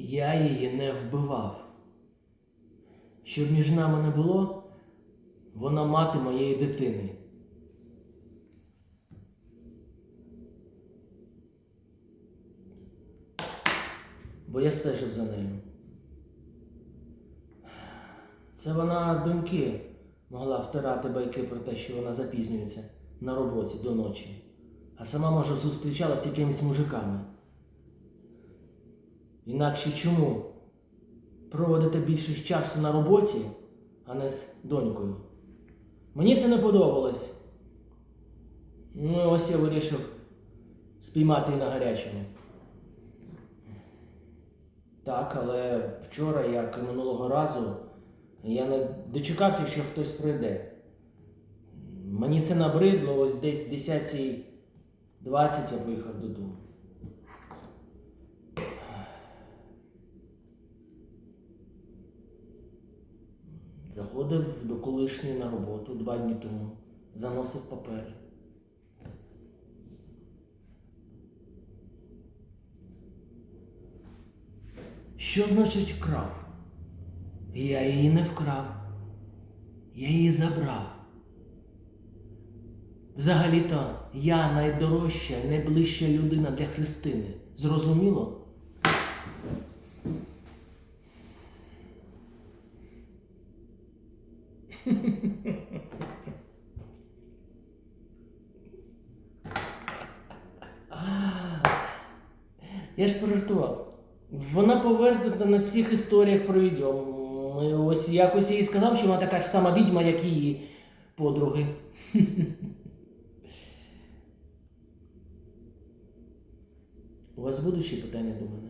Я її не вбивав. Щоб між нами не було, вона мати моєї дитини. Бо я стежив за нею. Це вона доньки могла втирати байки про те, що вона запізнюється на роботі до ночі, а сама, може, зустрічалася з якимись мужиками. Інакше чому проводити більше часу на роботі, а не з донькою? Мені це не подобалось. Ну, ось я вирішив спіймати її на гарячому. Так, але вчора, як і минулого разу, я не дочекався, що хтось прийде. Мені це набридло, ось десь 10.20 я поїхав додому. Заходив до колишньої на роботу два дні тому, заносив папери. Що значить вкрав? Я її не вкрав. Я її забрав. Взагалі-то я найдорожча, найближча людина для Христини. Зрозуміло? Я ж пожартував. Вона повернута на цих історіях про відьом. І Ось якось їй сказав, що вона така ж сама відьма, як її подруги. У вас будуть ще питання до мене?